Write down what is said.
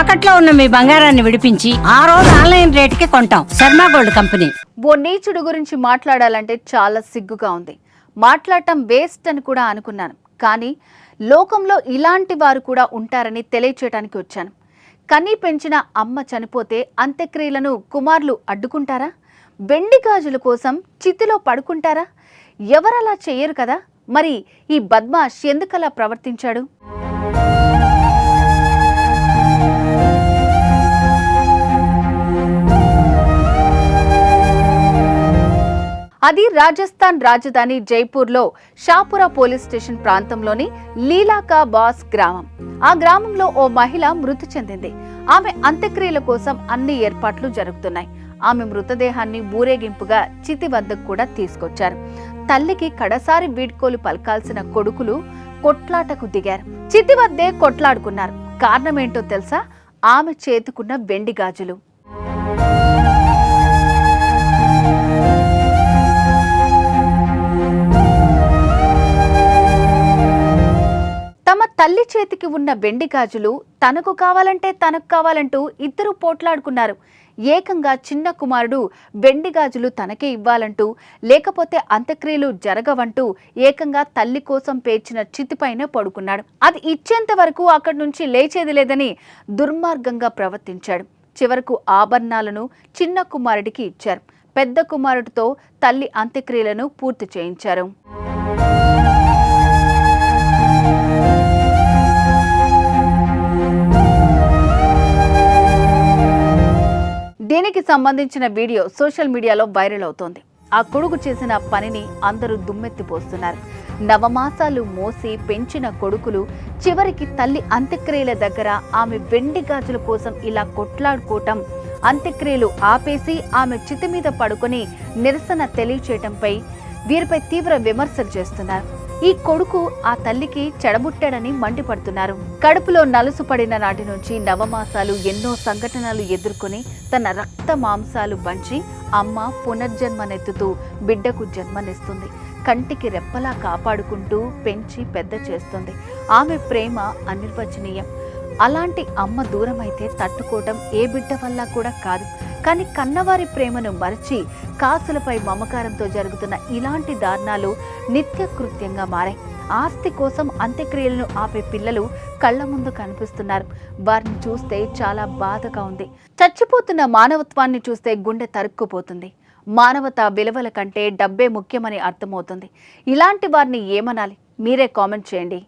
తాకట్లో ఉన్న మీ బంగారాన్ని విడిపించి ఆ రోజు ఆన్లైన్ రేటుకి కొంటాం. Sharma gold company. ఓ నీచుడు గురించి మాట్లాడాలంటే చాలా సిగ్గుగా ఉంది. మాట్లాడటం వేస్ట్ అని కూడా అనుకున్నాను. కానీ లోకంలో ఇలాంటి వారు కూడా ఉంటారని తెలియచేయడానికి వచ్చాను. కనీ పెంచిన అమ్మ చనిపోతే అంత్యక్రియలను కుమారులు అడ్డుకుంటారా? వెండి గాజుల కోసం చితిలో పడుకుంటారా? ఎవరలా చెయ్యరు కదా? మరి ఈ బద్మాష్ ఎందుకలా ప్రవర్తించాడు? అది రాజస్థాన్ రాజధాని జైపూర్లో షాపురా పోలీస్ స్టేషన్ ప్రాంతంలోని లీలాకా బాస్ గ్రామం. ఆ గ్రామంలో ఓ మహిళ మృతి చెందింది. ఆమె అంత్యక్రియల కోసం అన్ని ఏర్పాట్లు జరుగుతున్నాయి. ఆమె మృతదేహాన్ని ఊరేగింపుగా చితి వద్దకు కూడా తీసుకొచ్చారు. తల్లికి కడసారి వీడ్కోలు పలకాల్సిన కొడుకులు కొట్లాటకు దిగారు. చితి వద్దే కొట్లాడుకున్నారు. కారణమేంటో తెలుసా? ఆమె చేతుకున్న వెండి గాజులు. తల్లి చేతికి ఉన్న వెండి గాజులు తనకు కావాలంటే తనకు కావాలంటూ ఇద్దరు పోట్లాడుకున్నారు. ఏకంగా చిన్న కుమారుడు వెండి గాజులు తనకే ఇవ్వాలంటూ లేకపోతే అంత్యక్రియలు జరగవంటూ ఏకంగా తల్లి కోసం పేర్చిన చితిపైన పడుకున్నాడు. అది ఇచ్చేంత వరకు అక్కడి నుంచి లేచేది లేదని దుర్మార్గంగా ప్రవర్తించాడు. చివరకు ఆభరణాలను చిన్న కుమారుడికి ఇచ్చారు. పెద్ద కుమారుడితో తల్లి అంత్యక్రియలను పూర్తి చేయించారు. దీనికి సంబంధించిన వీడియో సోషల్ మీడియాలో వైరల్ అవుతోంది. ఆ కొడుకు చేసిన పనిని అందరూ దుమ్మెత్తిపోస్తున్నారు. నవమాసాలు మోసి పెంచిన కొడుకులు చివరికి తల్లి అంత్యక్రియల దగ్గర ఆమె వెండి గాజుల కోసం ఇలా కొట్లాడుకోవటం అంత్యక్రియలు ఆపేసి ఆమె చితి మీద పడుకొని నిరసన తెలియచేయటంపై వీరిపై తీవ్ర విమర్శలు చేస్తున్నారు. ఈ కొడుకు ఆ తల్లికి చెడబుట్టాడని మండిపడుతున్నారు. కడుపులో నలుసు పడిన నాటి నుంచి నవమాసాలు ఎన్నో సంఘటనలు ఎదుర్కొని తన రక్త మాంసాలు పంచి అమ్మ పునర్జన్మనెత్తుతూ బిడ్డకు జన్మనిస్తుంది. కంటికి రెప్పలా కాపాడుకుంటూ పెంచి పెద్ద చేస్తుంది. ఆమె ప్రేమ అనిర్వచనీయం. అలాంటి అమ్మ దూరమైతే తట్టుకోవటం ఏ బిడ్డ వల్ల కూడా కాదు. కానీ కన్నవారి ప్రేమను మరచి కాసులపై మమకారంతో జరుగుతున్న ఇలాంటి దారుణాలు నిత్య కృత్యంగా మారాయి. ఆస్తి కోసం అంత్యక్రియలను ఆపే పిల్లలు కళ్ళ ముందు కనిపిస్తున్నారు. వారిని చూస్తే చాలా బాధగా ఉంది. చచ్చిపోతున్న మానవత్వాన్ని చూస్తే గుండె తరుక్కుపోతుంది. మానవత విలువల కంటే డబ్బే ముఖ్యమని అర్థమవుతుంది. ఇలాంటి వారిని ఏమనాలి? మీరే కామెంట్ చేయండి.